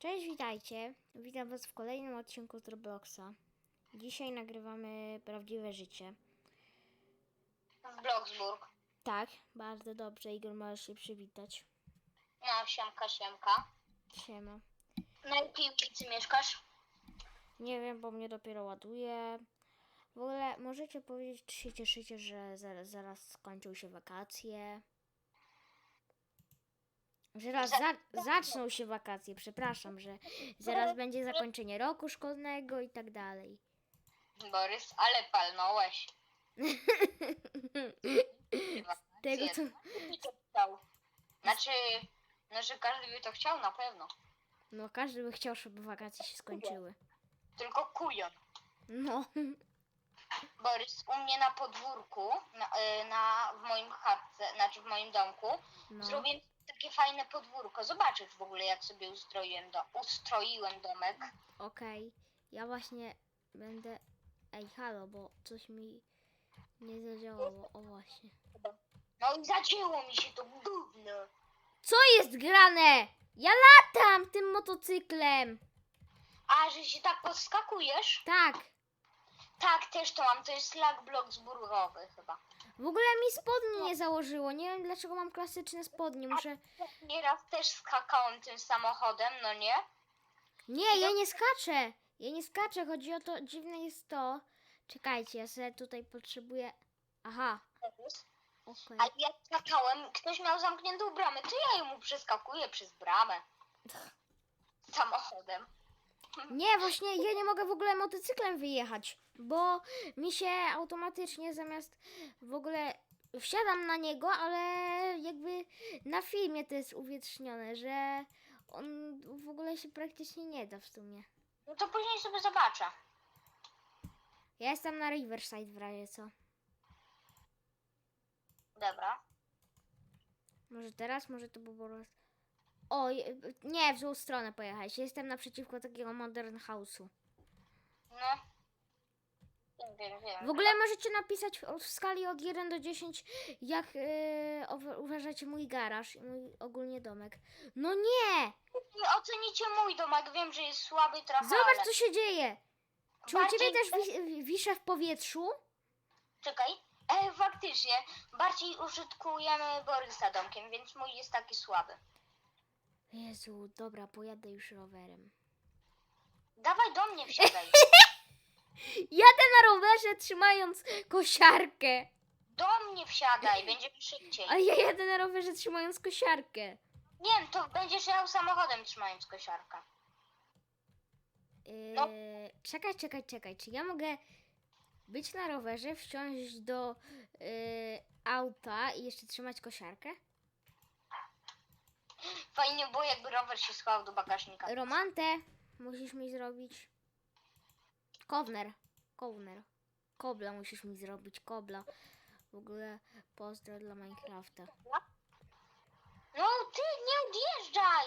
Cześć, witajcie. Witam Was w kolejnym odcinku z Robloxa. Dzisiaj nagrywamy prawdziwe życie. W Bloksburg. Tak, bardzo dobrze. Igor, możesz się przywitać. No, siemka, siemka. Siema. Na jakiej ulicy mieszkasz? Nie wiem, bo mnie dopiero ładuje. W ogóle możecie powiedzieć, czy się cieszycie, że zaraz, zaraz skończą się wakacje? Zaraz za, zaczną się wakacje, przepraszam, że zaraz będzie zakończenie roku szkolnego i tak dalej. Borys, ale palnąłeś. Tego co... To chciał? Znaczy, znaczy każdy by to chciał na pewno. No każdy by chciał, żeby wakacje się skończyły. Tylko kujon. No. Borys, u mnie na podwórku, na, y, na, w moim chatce, znaczy w moim domku, no. zrobiłem takie fajne podwórko. Zobaczysz w ogóle, jak sobie ustroiłem, do, ustroiłem domek. Okej, ja właśnie będę. Ej, halo, bo coś mi nie zadziałało. O właśnie. No i zacięło mi się to gówno. Co jest grane? Ja latam tym motocyklem! A, że się tak podskakujesz? Tak. Tak, też to mam. To jest lag bloksburgowy chyba. W ogóle mi spodnie nie założyło. Nie wiem dlaczego mam klasyczne spodnie. Muszę. Nieraz też skakałem tym samochodem, no nie? Nie, ja nie skaczę. Ja nie skaczę. Chodzi o to, dziwne jest to. Czekajcie, ja sobie tutaj potrzebuję. Aha. Okej. A jak skakałem, ktoś miał zamkniętą bramę, to ja mu przeskakuję przez bramę. Samochodem. Nie, właśnie ja nie mogę w ogóle motocyklem wyjechać, bo mi się automatycznie zamiast w ogóle wsiadam na niego, ale jakby na filmie to jest uwiecznione, że on w ogóle się praktycznie nie da w sumie. No to później sobie zobaczę. Ja jestem na Riverside w razie co. Dobra. Może teraz, może to było prostu... O, je- nie, w złą stronę pojechałeś. Jestem naprzeciwko takiego Modern House'u. No. Wiem, wiem. W ogóle możecie napisać w- w skali od 1 do 10, jak yy, uwa- uważacie mój garaż i mój ogólnie domek. No nie! Nie ocenicie mój domek, wiem, że jest słaby trochę, Zobacz, ale... co się dzieje! Czy u ciebie też wi- wiszę w powietrzu? Czekaj. E, faktycznie, bardziej użytkujemy Borysa domkiem, więc mój jest taki słaby. Jezu, dobra, pojadę już rowerem. Dawaj do mnie wsiadaj. Jadę na rowerze trzymając kosiarkę. Do mnie wsiadaj, będzie szybciej. Ale ja jadę na rowerze trzymając kosiarkę. Nie wiem, to będziesz jechał samochodem trzymając kosiarkę. Yy, No. Czekaj, czekaj, czekaj. Czy ja mogę być na rowerze, wsiąść do yy, auta i jeszcze trzymać kosiarkę? Fajnie było, jakby rower się schował do bagażnika. Romantę musisz mi zrobić. Kowner. Kowner. Kobla musisz mi zrobić. Kobla. W ogóle pozdro dla Minecrafta. No ty, nie odjeżdżaj!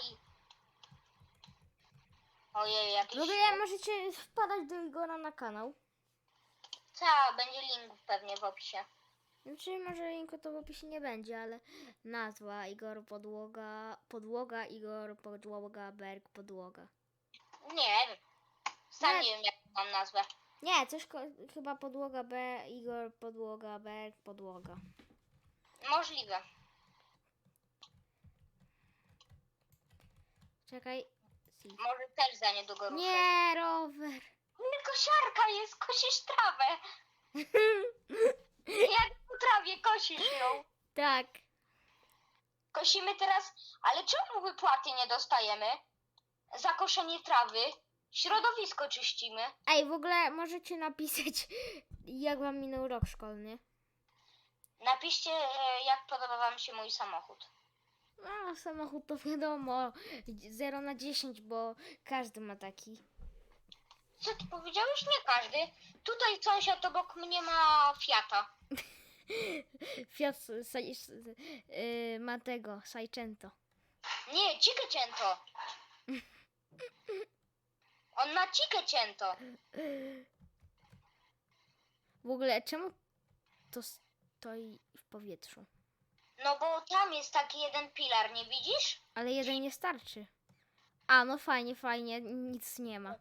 Ojej, jakiś... W ogóle możecie wpadać do Igora na kanał. Ta, będzie link pewnie w opisie. Znaczy, może linku to w opisie nie będzie, ale nazwa Igor Podłoga, Podłoga, Igor Podłoga, Berg Podłoga. Nie wiem. Sam Nie. nie wiem, jak mam nazwę. Nie, coś chyba Podłoga B, Igor Podłoga, Berg Podłoga. Możliwe. Czekaj. Si. Może też za niedługo ruszę. Nie, rower. Nie, kosiarka jest, kosisz trawę. Jak po trawie kosisz ją. Tak. Kosimy teraz, ale czemu wypłaty nie dostajemy? Za koszenie trawy. Środowisko czyścimy. Ej, w ogóle możecie napisać, jak wam minął rok szkolny. Napiszcie, e, jak podoba wam się mój samochód. No, samochód to wiadomo, 0 na 10, bo każdy ma taki. Co ty powiedziałeś? Nie każdy. Tutaj sąsiad obok mnie ma Fiata. Fiat sa, yy, ma tego, Sajczęto. Nie, cikę cięto. On ma cikę cięto. W ogóle, czemu to stoi w powietrzu? No bo tam jest taki jeden pilar, nie widzisz? Ale jeden nie starczy. A, no fajnie, fajnie, nic nie ma.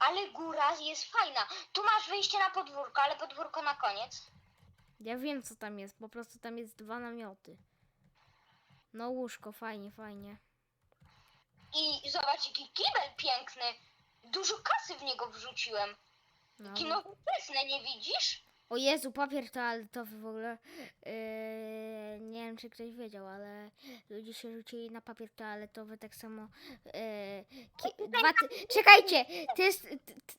Ale góra jest fajna. Tu masz wyjście na podwórko, ale podwórko na koniec. Ja wiem, co tam jest, po prostu tam jest dwa namioty. No łóżko, fajnie, fajnie. I zobacz, jaki kibel piękny. Dużo kasy w niego wrzuciłem. No. Jaki nowoczesny, nie widzisz? O Jezu, papier toaletowy w ogóle. Yy, nie wiem, czy ktoś wiedział, ale ludzie się rzucili na papier toaletowy tak samo. Yy, ki- dwa ty- Czekajcie, to jest,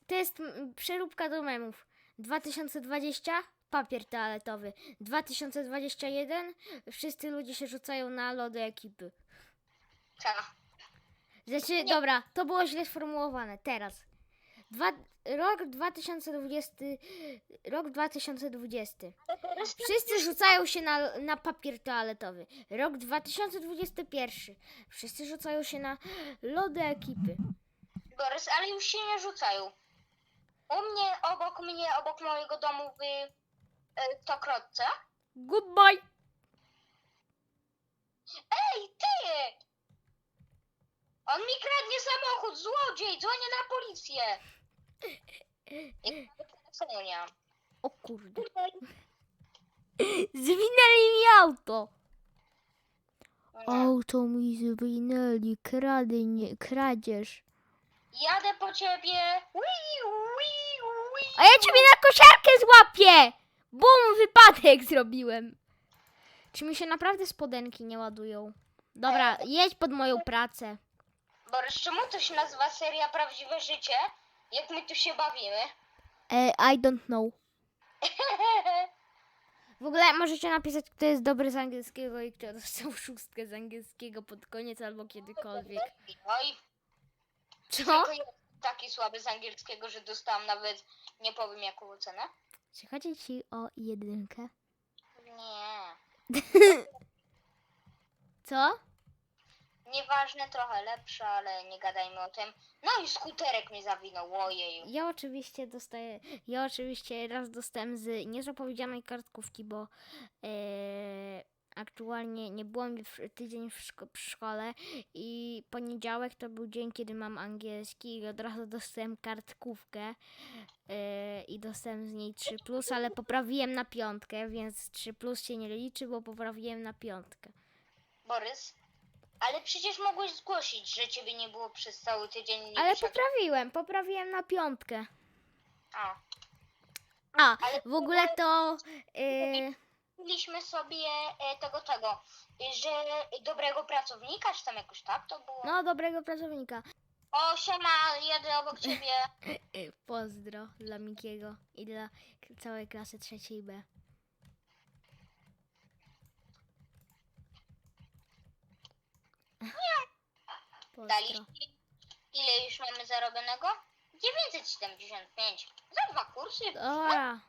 to jest przeróbka do memów. 2020 papier toaletowy. 2021 wszyscy ludzie się rzucają na lody ekipy. Tak. Znaczy, dobra, to było źle sformułowane. Teraz. Dwa, rok 2020. Rok 2020. Wszyscy rzucają się na, na papier toaletowy. Rok 2021. Wszyscy rzucają się na lody ekipy. Borys, ale już się nie rzucają. U mnie, obok mnie, obok mojego domu w y, Tokrotce. Goodbye! Ej, ty! On mi kradnie samochód, złodziej, dzwonię na policję. I. O kurde. Zwinęli mi auto. Auto mi zwinęli. Kradynie, kradzież. Jadę po ciebie. Ui, ui, ui. A ja ciebie na kosiarkę złapię! Bum, wypadek zrobiłem. Czy mi się naprawdę spodenki nie ładują? Dobra, jedź pod moją pracę. Borys, czemu to się nazywa seria Prawdziwe Życie? Jak my tu się bawimy? E, I don't know. W ogóle możecie napisać, kto jest dobry z angielskiego i kto dostał szóstkę z angielskiego pod koniec albo kiedykolwiek. No i Co? tylko ja taki słaby z angielskiego, że dostałam nawet, nie powiem jaką ocenę. Czy chodzi ci o jedynkę? Nie. Co? Nieważne, trochę lepsze, ale nie gadajmy o tym. No i skuterek mnie zawinął, ojeju. Ja oczywiście dostaję, ja oczywiście raz dostałem z niezapowiedzianej kartkówki, bo e, aktualnie nie byłam w, tydzień w, szko- w szkole i poniedziałek to był dzień, kiedy mam angielski i od razu dostałem kartkówkę e, i dostałem z niej 3 plus, ale poprawiłem na piątkę, więc 3 plus się nie liczy, bo poprawiłem na piątkę. Borys, ale przecież mogłeś zgłosić, że ciebie nie było przez cały tydzień. Nie Ale poprawiłem, poprawiłem na piątkę. A. A, Ale w ogóle to... Mówiliśmy sobie e, tego, tego, e, że dobrego pracownika, czy tam jakoś tak to było? no, dobrego pracownika. O, siema, jedę obok ciebie. Pozdro dla Mikiego i dla k- całej klasy trzeciej B. Pozdro. Daliście? Ile już mamy zarobionego? 975. Za dwa kursy. Dobra.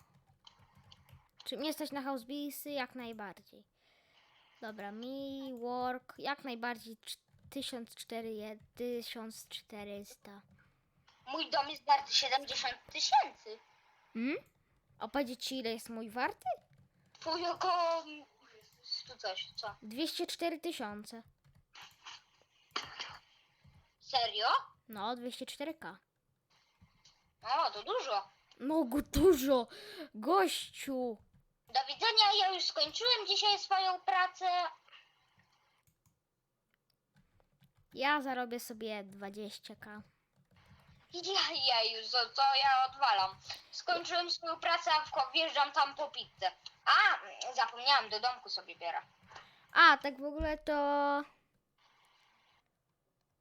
Czy mnie stać na housebeasy? Jak najbardziej. Dobra, mi work jak najbardziej cz- 1004 1400. Mój dom jest warty 70 tysięcy. Hmm? A powiedzieć ci ile jest mój warty? Twój około... Tu coś, co? 204 tysiące. Serio? No, 204k. O, to dużo. No go dużo! Gościu! Do widzenia, ja już skończyłem dzisiaj swoją pracę. Ja zarobię sobie 20k. Ja, ja już, to, to ja odwalam. Skończyłem swoją pracę, a wko- wjeżdżam tam po pizzę. A, zapomniałam, do domku sobie biorę. A, tak w ogóle to.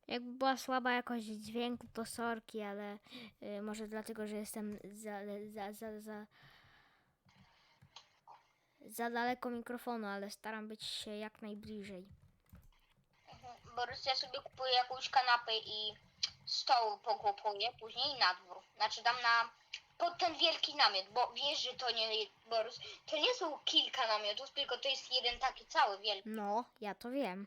Jakby była słaba jakość dźwięku, to sorki, ale y, może dlatego, że jestem za, za, za, za, za daleko mikrofonu, ale staram być się jak najbliżej. Mhm. Borys, ja sobie kupuję jakąś kanapę i stoł pokłopuję później na dwór. Znaczy dam na pod ten wielki namiot, bo wiesz, że to nie, Borys, to nie są kilka namiotów, tylko to jest jeden taki cały wielki. No, ja to wiem.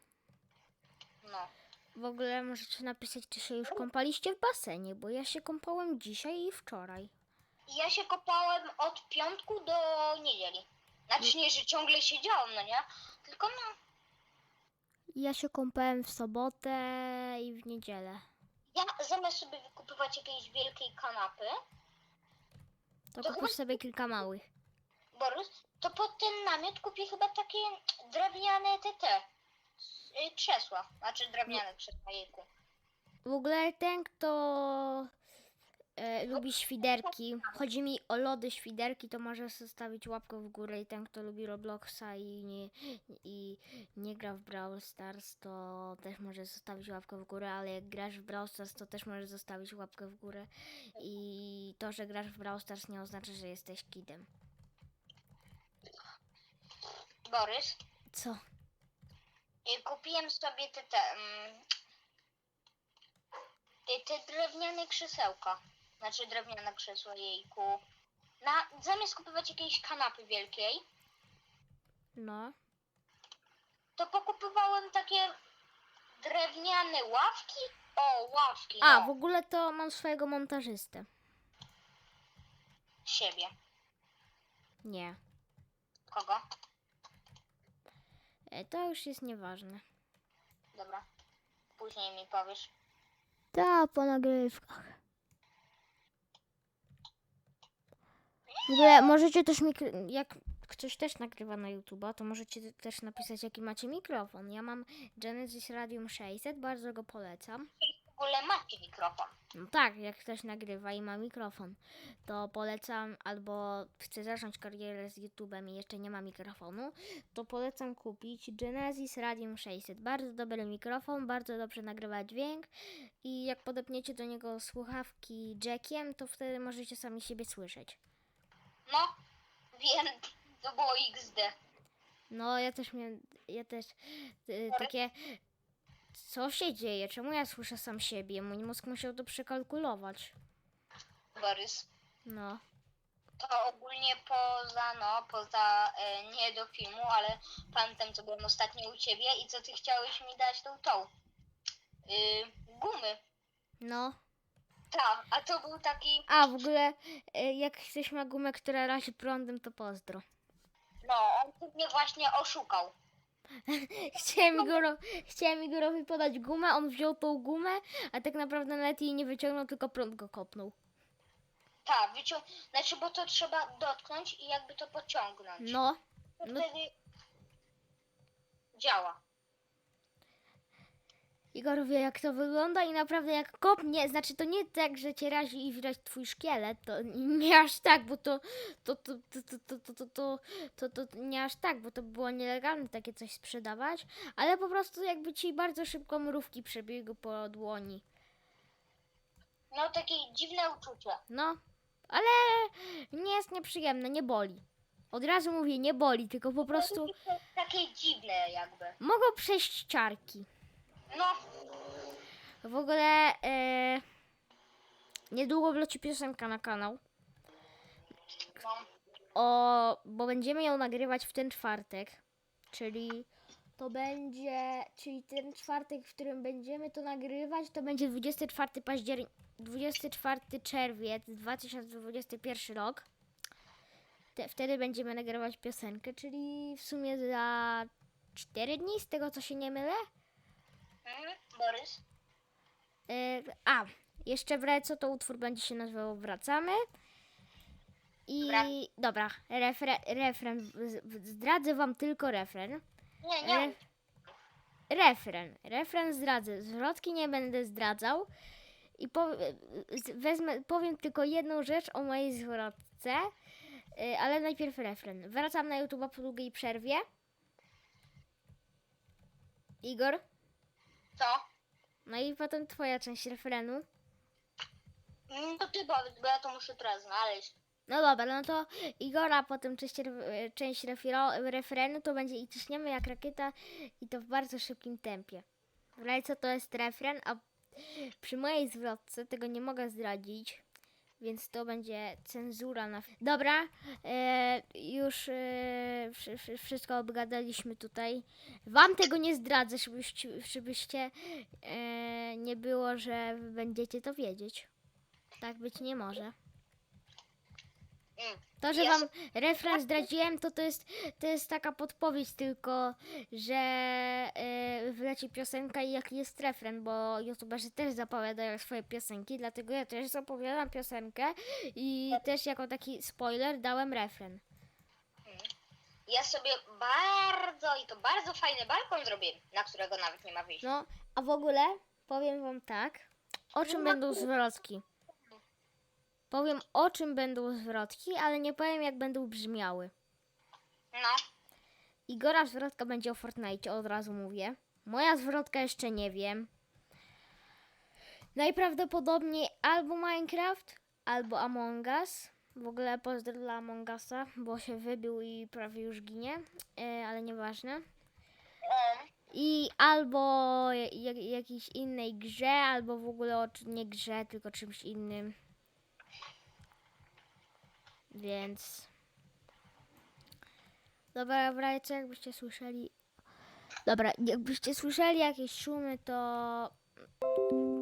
No. W ogóle możecie napisać, czy się już kąpaliście w basenie, bo ja się kąpałem dzisiaj i wczoraj. Ja się kopałem od piątku do niedzieli. Znaczy nie, że ciągle siedziałam, no nie? Tylko no, Ja się kąpałem w sobotę i w niedzielę. Ja zamiast sobie wykupywać jakiejś wielkiej kanapy, To To kupisz sobie kilka małych. Borys, to pod ten namiot kupię chyba takie drewniane te, te y, krzesła. Znaczy drewniane krzesła, jejku. W ogóle ten, kto e, lubi świderki, chodzi mi o lody świderki, to może zostawić łapkę w górę i ten, kto lubi Robloxa i nie, i nie gra w Brawl Stars, to też może zostawić łapkę w górę, ale jak grasz w Brawl Stars, to też możesz zostawić łapkę w górę i to, że grasz w Brawl Stars nie oznacza, że jesteś kidem. Borys, Co? Y, kupiłem sobie te, te, mm, y, te drewniane krzesełka. Znaczy drewniane krzesła, jejku. Na, zamiast kupować jakiejś kanapy wielkiej, No. to pokupywałem takie drewniane ławki. O, ławki, no, A, w ogóle to mam swojego montażystę. siebie. Nie. Kogo? E, To już jest nieważne. Dobra. Później mi powiesz. Ta, po nagrywkach. W ogóle możecie też mikro... jak ktoś też nagrywa na YouTube'a, to możecie też napisać jaki macie mikrofon. Ja mam Genesis Radium 600, bardzo go polecam. Ogóle macie mikrofon. No tak, jak ktoś nagrywa i ma mikrofon, to polecam, albo chce zacząć karierę z YouTube'em i jeszcze nie ma mikrofonu, to polecam kupić Genesis Radium 600. Bardzo dobry mikrofon, bardzo dobrze nagrywa dźwięk i jak podepniecie do niego słuchawki jackiem, to wtedy możecie sami siebie słyszeć. No, wiem, to było XD. No, ja też miałem, ja też y, takie, co się dzieje, czemu ja słyszę sam siebie? Mój mózg musiał to przekalkulować. Borys. No. To ogólnie poza, no, poza e, nie do filmu, ale pamiętam, co byłem ostatnio u ciebie i co ty chciałeś mi dać tą tą. Y, gumy. No. Tak, a to był taki, A w ogóle, e, jak ktoś ma gumę, która razi prądem, to pozdro. no, on mnie właśnie oszukał. Chciałem Igoro, chciałem Igorowi podać gumę, on wziął tą gumę, a tak naprawdę nawet jej nie wyciągnął, tylko prąd go kopnął. Tak, wycią... znaczy, bo to trzeba dotknąć i jakby to pociągnąć. No, To no. wtedy działa. Igor wie jak to wygląda i naprawdę jak kopnie, znaczy to nie tak, że cię razi i widać twój szkielet, to nie aż tak, bo to, to, to, to, to, to, to, to, to, to, to nie aż tak, bo to było nielegalne takie coś sprzedawać, ale po prostu jakby ci bardzo szybko mrówki przebiegły po dłoni. No, takie dziwne uczucie. No, ale nie jest nieprzyjemne, nie boli. Od razu mówię, nie boli, tylko po prostu Takie dziwne jakby. mogą przejść ciarki. No, W ogóle e, niedługo wleci piosenka na kanał, no. o, bo będziemy ją nagrywać w ten czwartek, czyli to będzie, czyli ten czwartek, w którym będziemy to nagrywać, to będzie 24 październik, 24 czerwiec 2021 rok. Te, wtedy będziemy nagrywać piosenkę, czyli w sumie za 4 dni, z tego co się nie mylę. Mhm, Borys. E, a, jeszcze wraca, to utwór będzie się nazywał Wracamy. I Dobra. dobra, refre, refren, z- w- zdradzę wam tylko refren. Nie, nie. Re, refren, refren zdradzę, zwrotki nie będę zdradzał. I po, z- wezmę, powiem tylko jedną rzecz o mojej zwrotce, e, ale najpierw refren. Wracam na YouTube po długiej przerwie. Igor, Co? no i potem twoja część refrenu. Mm, To ty powiedz, bo ja to muszę teraz znaleźć. No dobra, no to Igora potem część, część refrenu to będzie i ciśniemy jak rakieta i to w bardzo szybkim tempie. W co to jest refren, a przy mojej zwrotce tego nie mogę zdradzić, więc to będzie cenzura na... Dobra, e, już e, wszy- wszy- wszystko obgadaliśmy tutaj. Wam tego nie zdradzę, żebyście, żebyście e, nie było, że będziecie to wiedzieć. Tak być nie może. To, że wam refren zdradziłem, to to jest, to jest taka podpowiedź tylko, że e, wleci piosenka i jaki jest refren, bo youtuberzy też zapowiadają swoje piosenki, dlatego ja też zapowiadam piosenkę i też jako taki spoiler dałem refren. Ja sobie bardzo i to bardzo fajny balkon zrobiłem, na którego nawet nie ma wyjścia. No, a w ogóle powiem wam tak, o czym będą zwrotki. Powiem o czym będą zwrotki, ale nie powiem jak będą brzmiały. No, Igora zwrotka będzie o Fortnite, od razu mówię. Moja zwrotka jeszcze nie wiem. Najprawdopodobniej albo Minecraft, albo Among Us. W ogóle pozdro dla Among Usa, bo się wybił i prawie już ginie, e, ale nieważne. I albo jak, jakiejś innej grze, albo w ogóle o nie grze, tylko czymś innym. Więc. Dobra, w razie co jakbyście słyszeli. Dobra, jakbyście słyszeli jakieś szumy, to.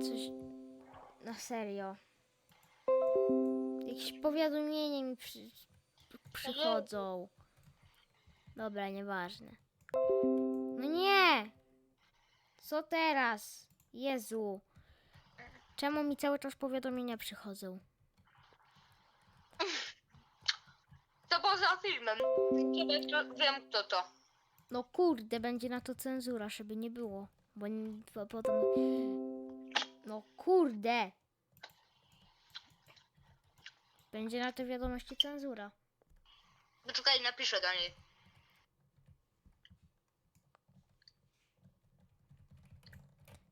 Coś. Na serio. Jakieś powiadomienia mi przy... przychodzą. Dobra, nieważne. No nie! Co teraz? Jezu. Czemu mi cały czas powiadomienia przychodzą? To poza filmem. Ciebie to wiem kto to. No kurde, będzie na to cenzura, żeby nie było. Bo nie- po, potem... No kurde! Będzie na te wiadomości cenzura. Poczekaj, napiszę do niej.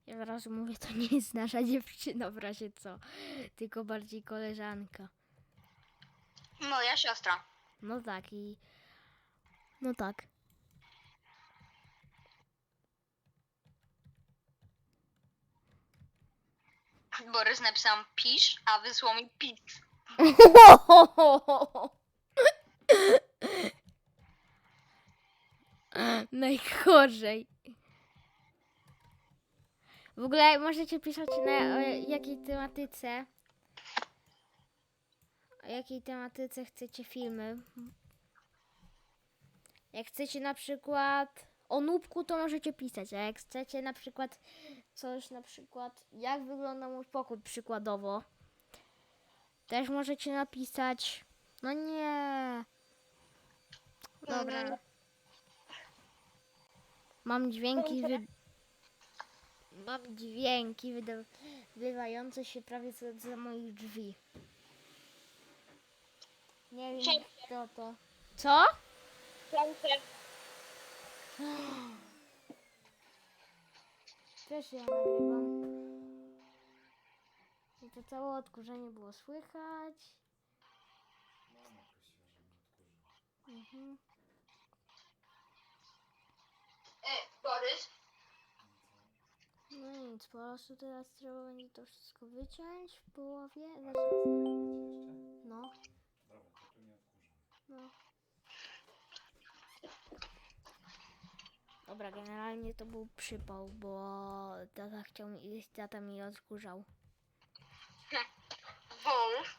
Ja od razu mówię, to nie jest nasza dziewczyna w razie co. Tylko bardziej koleżanka. Moja siostra. No tak i... No tak. Borys napisał pisz, a wysłał mi pis. Najgorzej. W ogóle możecie pisać na o jakiej tematyce. O jakiej tematyce chcecie filmy. Jak chcecie na przykład o nubku, to możecie pisać. A jak chcecie na przykład coś na przykład jak wygląda mój pokój przykładowo. Też możecie napisać. No nie. Dobra. Mam dźwięki wy... Mam dźwięki wydawające się prawie za, za moich drzwi. Nie wiem Dzięki. kto to. Co? Też ja nagrywam. I to całe odkurzenie było słychać. Mhm. E, Borys, No nic, po prostu teraz trzeba będzie to wszystko wyciąć w połowie. Znaczy... No. No. Dobra, generalnie to był przypał, bo tata chciał mi, tata mi odkurzał. Borys.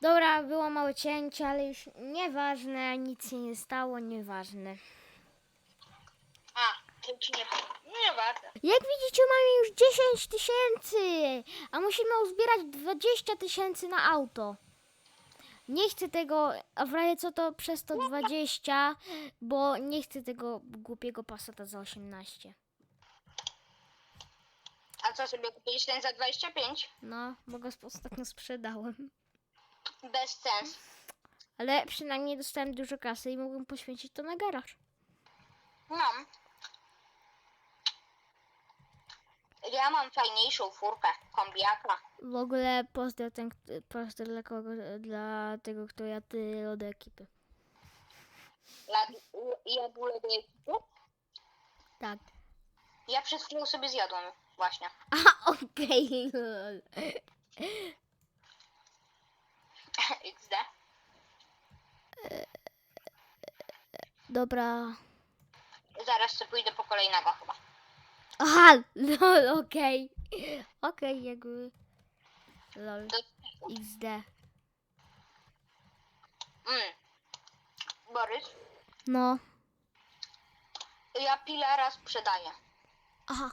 Dobra, było małe cięcie, ale już nieważne, nic się nie stało, nieważne. A, to ci nie Nie warto. Jak widzicie, mamy już 10 tysięcy, a musimy uzbierać 20 tysięcy na auto. Nie chcę tego, a w razie co to przez to 20, bo nie chcę tego głupiego Passata za 18. A co sobie kupiłeś ten za 25? No, bo go ostatnio sprzedałem. Bez sens. Ale przynajmniej dostałem dużo kasy i mogłem poświęcić to na garaż. No. Ja mam fajniejszą furkę, kombiaka. W ogóle pozdro, ten, pozdro dla, kogo, dla tego, kto jadł lody ekipy. Jadule do ekipy. Tak. Ja przed chwilą sobie zjadłem właśnie. A, okej. XD. Dobra. Zaraz sobie pójdę po kolejnego chyba. Aha, lol, okej. Okej, jakby. Lol. XD. Mm. Borys, No. ja pilara sprzedaję. Aha.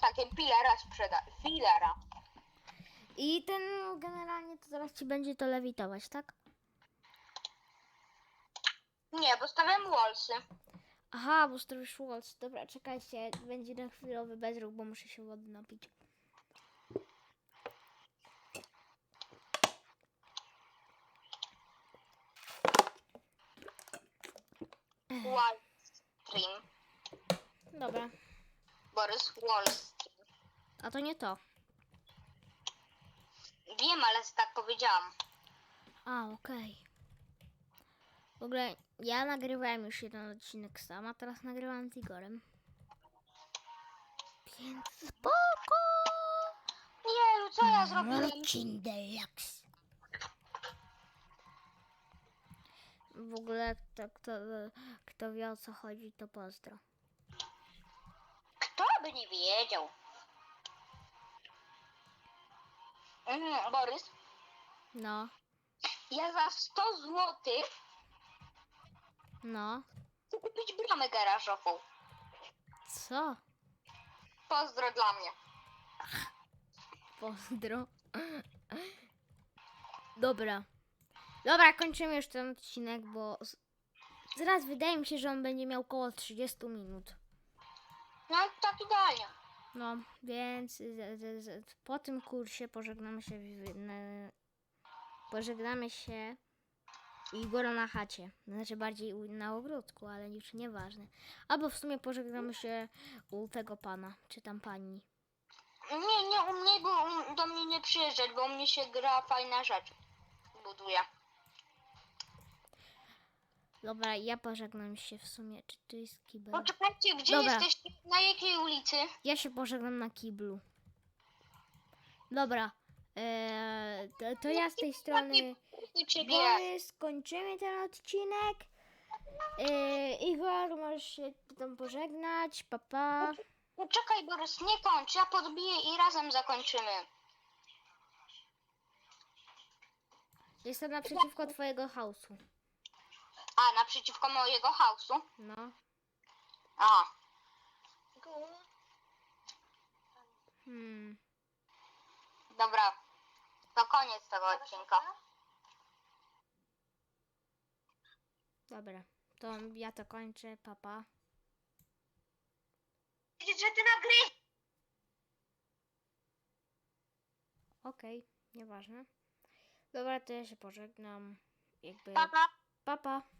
Takie pilara sprzedaję. Filara. I ten generalnie to zaraz ci będzie to lewitować, tak? Nie, bo stawiam wallsy. Aha, bo stроisz walls. Dobra, czekajcie, będzie na chwilowy bezruch, bo muszę się wody napić. Wall stream. Dobra, Borys, wall stream. a to nie to. Wiem, ale tak powiedziałam. A, okej. W ogóle ja nagrywałem już jeden odcinek sama, teraz nagrywam z Igorem. Więc spoko! Nie, co ja zrobiłem? Marcin Deluxe. W ogóle kto, kto, kto wie o co chodzi, to pozdro. Kto by nie wiedział? Mm, Borys, No, ja za 100 zł no. chcę kupić bramę garażową. Co? Pozdro dla mnie. Pozdro. Dobra. Dobra, kończymy już ten odcinek, bo z- zaraz wydaje mi się, że on będzie miał około 30 minut. No tak idealnie. No, więc z, z, z, po tym kursie pożegnamy się w, na, pożegnamy się u Igora na chacie. Znaczy bardziej u, na ogródku, ale już nieważne. Albo w sumie pożegnamy się u tego pana, czy tam pani. Nie, nie, u mnie, bo u- do mnie nie przyjeżdżać, bo u mnie się gra fajna rzecz. Buduje. Dobra, ja pożegnam się w sumie. Czy tu jest kibel? Poczekajcie, gdzie Dobra. jesteście? Na jakiej ulicy? Ja się pożegnam na kiblu. Dobra. Eee, to, to ja z tej strony U ciebie. Borys, kończymy ten odcinek. Eee, Igor, możesz się tam pożegnać. Papa. Pa. Poczekaj, Borys, nie kończ. Ja podbiję i razem zakończymy. Jestem naprzeciwko twojego hausu. A, naprzeciwko mojego hausu? No. Aha. Hmm. Dobra. To koniec tego odcinka. Dobra. To ja to kończę. Papa. Pa. Widzisz, że ty nagrywasz. Okej, nieważne. Dobra, to ja się pożegnam. Jakby. Papa. Papa. Pa.